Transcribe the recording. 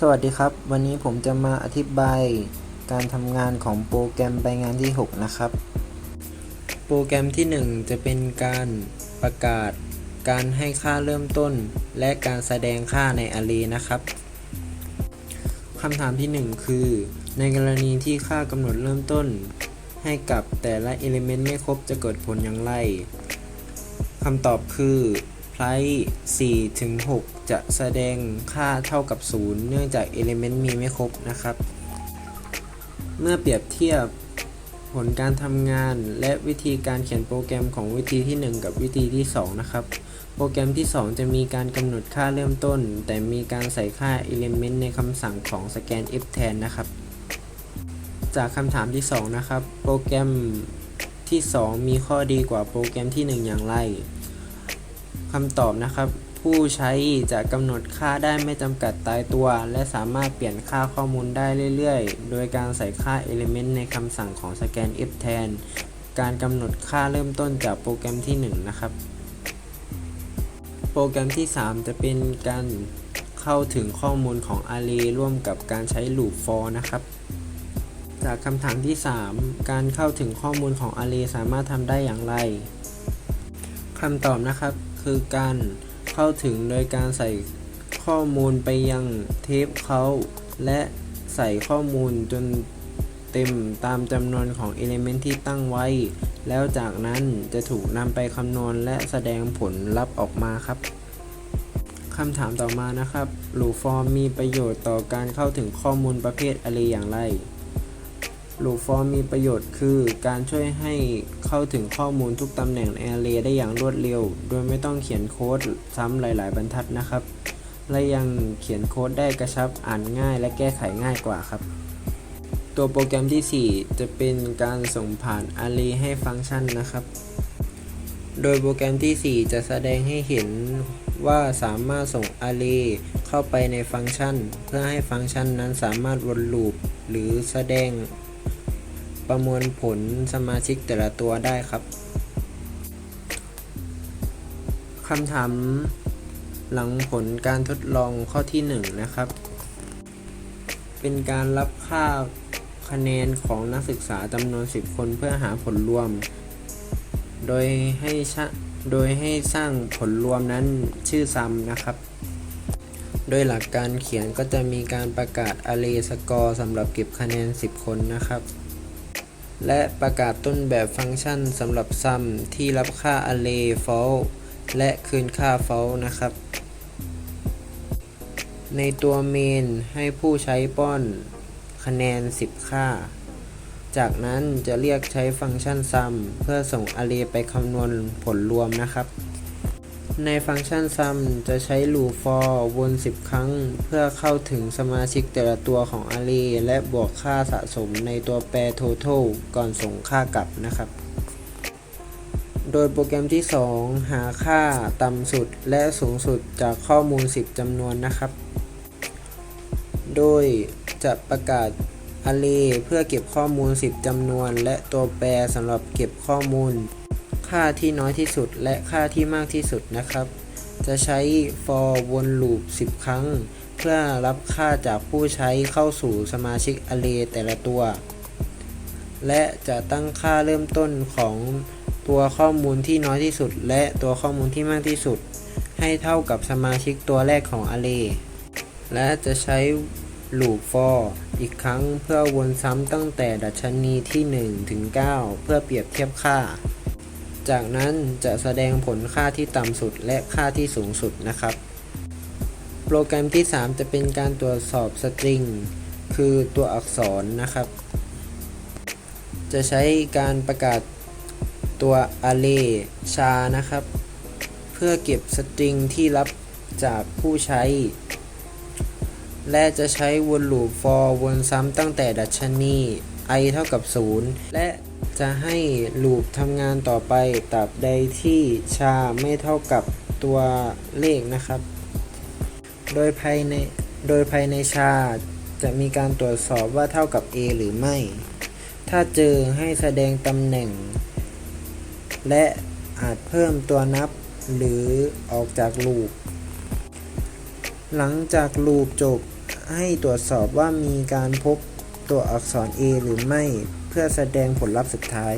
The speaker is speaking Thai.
สวัสดีครับ วันนี้ผมจะมาอธิบายการทำงานของโปรแกรมใบงานที่ 6 นะครับ โปรแกรมที่ 1 จะเป็นการประกาศ การให้ค่าเริ่มต้น และการแสดงค่าใน array นะครับคำถามที่ 1 คือ ในกรณีที่ค่ากำหนดเริ่มต้น ให้กับแต่ละ element ไม่ครบจะเกิดผลอย่างไรคำตอบคือ ไพร4ถึง6จะแสดงค่าเท่ากับ 0 เนื่องจาก Element มีไม่ครบนะครับ เมื่อเปรียบเทียบผลการทำงานและวิธีการเขียนโปรแกรมของวิธีที่ 1 กับวิธีที่ 2 นะครับ โปรแกรมที่ 2 จะมีการกำหนดค่าเริ่มต้น แต่มีการใส่ค่า Element ในคำสั่งของ scanf แทนนะครับ จากคำถามที่ 2 นะครับ โปรแกรมที่ 2 มีข้อดีกว่าโปรแกรมที่ 1 อย่างไร คำตอบนะครับ ผู้ใช้จะกำหนดค่าได้ไม่จำกัดตายตัว และสามารถเปลี่ยนค่าข้อมูลได้เรื่อยๆ โดยการใส่ค่า Element ในคำสั่งของ scanf แทนการกำหนดค่าเริ่มต้นจากโปรแกรมที่ 1 นะครับ โปรแกรมที่ 3 จะเป็นการเข้าถึงข้อมูลของ Array ร่วมกับการใช้ Loop for นะครับจากคำถามที่ 3 การเข้าถึงข้อมูลของ Array สามารถทำได้อย่างไร คำตอบนะครับ คือการเข้าถึงโดยการใส่ข้อมูลไปยังเทปเขาและใส่ข้อมูลจนเต็มตามจำนวนของ Element ที่ตั้งไว้ แล้วจากนั้นจะถูกนำไปคำนวณและแสดงผลลัพธ์ออกมาครับคำถามต่อมานะครับ Loop Form มีประโยชน์ต่อการเข้าถึงข้อมูลประเภท Array อย่างไร Loop Form มีประโยชน์คือการช่วยให้เข้าถึงข้อมูลทุกตำแหน่งใน Array ได้อย่างรวดเร็ว โดยไม่ต้องเขียนโค้ดซ้ำหลาย ๆ บรรทัดนะครับ และยังเขียนโค้ดได้กระชับอ่านง่าย และแก้ไขง่ายกว่าครับ ตัวโปรแกรมที่ 4 จะเป็นการส่งผ่าน Array ให้ฟังก์ชันนะครับ โดยโปรแกรมที่ 4 จะแสดงให้เห็นว่าสามารถส่ง Array เข้าไปในฟังก์ชัน เพื่อให้ฟังก์ชันนั้นสามารถวนลูปหรือแสดง ประมวลผลสมาชิกแต่ละตัวได้ครับคำถามหลังผลการทดลองข้อที่ 1 นะครับ เป็นการรับค่าคะแนนของนักศึกษาจำนวน 10 คนเพื่อหาผลรวม โดยให้ชะโดยให้สร้างผลรวมนั้นชื่อซ้ำนะครับ โดยหลักการเขียนก็จะมีการประกาศ array score สำหรับเก็บคะแนน 10 คนนะครับ และประกาศต้นแบบฟังก์ชันสำหรับซัมที่รับค่า array false และคืนค่า false นะครับ ในตัว main ให้ผู้ใช้ป้อนคะแนน 10 ค่า จากนั้นจะเรียกใช้ฟังก์ชันซัมเพื่อส่ง array ไปคำนวณผลรวมนะครับ ในฟังก์ชัน sum จะใช้ loop for วน 10 ครั้ง เพื่อเข้าถึงสมาชิกแต่ละตัวของ array และบวกค่าสะสมในตัวแปร total ก่อนส่งค่ากลับนะครับ โดยโปรแกรมที่ 2 หาค่าต่ำสุดและสูงสุดจากข้อมูล 10จำนวนนะครับ โดยจะประกาศ array เพื่อเก็บข้อมูล 10จำนวน และตัวแปรสำหรับเก็บข้อมูล ค่าที่น้อยที่สุดและค่าที่มากที่สุดนะครับ จะใช้ for วน loop 10 ครั้ง เพื่อรับค่าจากผู้ใช้เข้าสู่สมาชิก array แต่ละตัว และจะตั้งค่าเริ่มต้นของตัวข้อมูลที่น้อยที่สุด และตัวข้อมูลที่มากที่สุด ให้เท่ากับสมาชิกตัวแรกของ array และจะใช้ loop for อีกครั้งเพื่อวนซ้ำตั้งแต่ดัชนีที่ 1 ถึง 9 เพื่อเปรียบเทียบค่า จากนั้นจะแสดงผลค่าที่ต่ำสุดและค่าที่สูงสุดนะครับ โปรแกรมที่ 3 จะเป็นการตรวจสอบสตริง คือตัวอักษรนะครับ จะใช้การประกาศตัว array ชานะครับ เพื่อเก็บสตริงที่รับจากผู้ใช้ และจะใช้วนลูป for วนซ้ำตั้งแต่ดัชนี i เท่ากับ 0 และ จะให้ลูปทำงานต่อไปตราบใดที่ชาไม่เท่ากับตัวเลขนะครับ โดยภายในโดยภายในชาจะมีการตรวจสอบว่าเท่ากับ a หรือไม่ ถ้าเจอให้แสดงตำแหน่ง และอาจเพิ่มตัวนับหรือออกจากลูป หลังจากลูปจบให้ตรวจสอบว่ามีการพบตัวอักษร A หรือไม่ เพื่อแสดงผลลัพธ์สุดท้าย